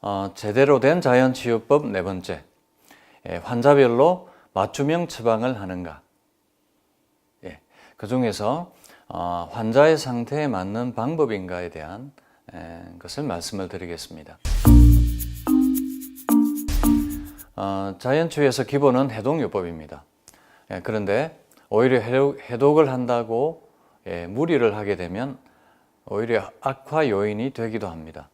어, 제대로 된 자연치유법 네 번째, 예, 환자별로 맞춤형 처방을 하는가. 예, 그 중에서 어, 환자의 상태에 맞는 방법인가에 대한 에, 것을 말씀을 드리겠습니다. 어, 자연치유에서 기본은 해독요법입니다. 예, 그런데 오히려 해독, 해독을 한다고 예, 무리를 하게 되면 오히려 악화 요인이 되기도 합니다.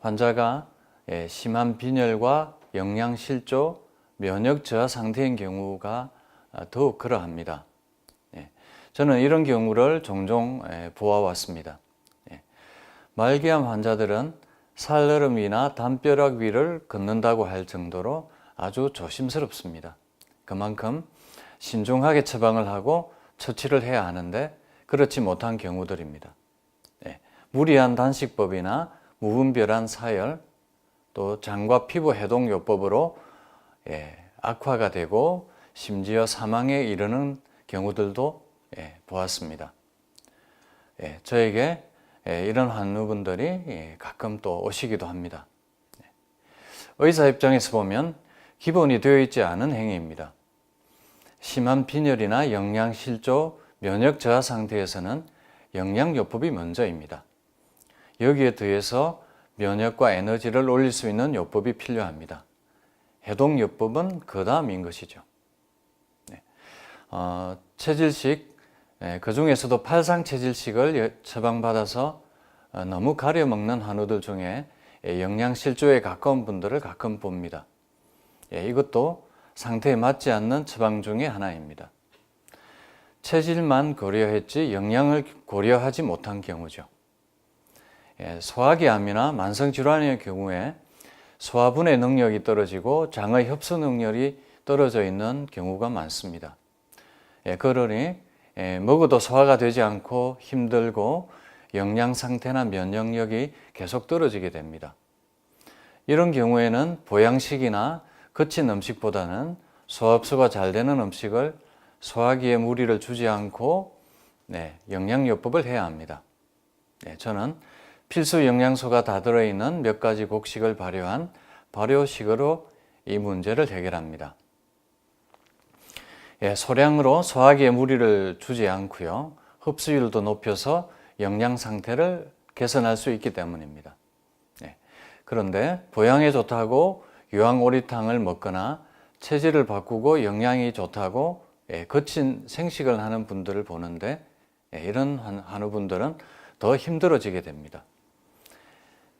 환자가 예, 심한 빈혈과 영양 실조, 면역 저하 상태인 경우가 아, 더욱 그러합니다. 예, 저는 이런 경우를 종종 예, 보아왔습니다. 예, 말기암 환자들은 살얼음이나 담벼락 위를 걷는다고 할 정도로 아주 조심스럽습니다. 그만큼 신중하게 처방을 하고 처치를 해야 하는데 그렇지 못한 경우들입니다. 예, 무리한 단식법이나 무분별한 사열, 또 장과 피부 해독 요법으로 예, 악화가 되고 심지어 사망에 이르는 경우들도 예, 보았습니다. 예, 저에게 예, 이런 환우분들이 예, 가끔 또 오시기도 합니다. 예. 의사 입장에서 보면 기본이 되어 있지 않은 행위입니다. 심한 빈혈이나 영양 실조, 면역 저하 상태에서는 영양요법이 먼저입니다. 여기에 더해서 면역과 에너지를 올릴 수 있는 요법이 필요합니다. 해독요법은 그 다음인 것이죠. 네. 어, 체질식, 예, 그 중에서도 팔상체질식을 여- 처방받아서 어, 너무 가려 먹는 한우들 중에 예, 영양실조에 가까운 분들을 가끔 봅니다. 예, 이것도 상태에 맞지 않는 처방 중의 하나입니다. 체질만 고려했지 영양을 고려하지 못한 경우죠. 예, 소화기암이나 만성질환의 경우에 소화분해 능력이 떨어지고 장의 흡수 능력이 떨어져 있는 경우가 많습니다. 예, 그러니 예, 먹어도 소화가 되지 않고 힘들고 영양 상태나 면역력이 계속 떨어지게 됩니다. 이런 경우에는 보양식이나 거친 음식보다는 소화흡수가 잘 되는 음식을 소화기에 무리를 주지 않고 네, 영양요법을 해야 합니다. 네, 저는 필수 영양소가 다 들어있는 몇 가지 곡식을 발효한 발효식으로 이 문제를 해결합니다. 예, 소량으로 소화기에 무리를 주지 않고요. 흡수율도 높여서 영양 상태를 개선할 수 있기 때문입니다. 예, 그런데 보양에 좋다고 유황오리탕을 먹거나 체질을 바꾸고 영양이 좋다고 예, 거친 생식을 하는 분들을 보는데 예, 이런 한- 한우분들은 더 힘들어지게 됩니다.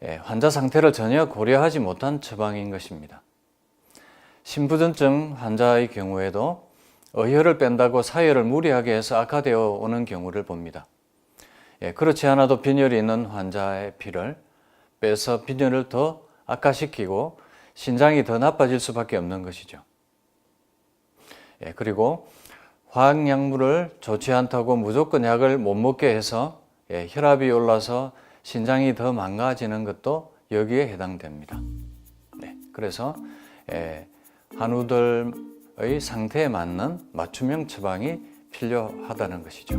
예, 환자 상태를 전혀 고려하지 못한 처방인 것입니다. 신부전증 환자의 경우에도 어혈을 뺀다고 사혈을 무리하게 해서 악화되어 오는 경우를 봅니다. 예, 그렇지 않아도 빈혈이 있는 환자의 피를 빼서 빈혈을 더 악화시키고 신장이 더 나빠질 수밖에 없는 것이죠. 예, 그리고 화학약물을 좋지 않다고 무조건 약을 못 먹게 해서 예, 혈압이 올라서 신장이 더 망가지는 것도 여기에 해당됩니다. 네, 그래서 예, 한우들의 상태에 맞는 맞춤형 처방이 필요하다는 것이죠.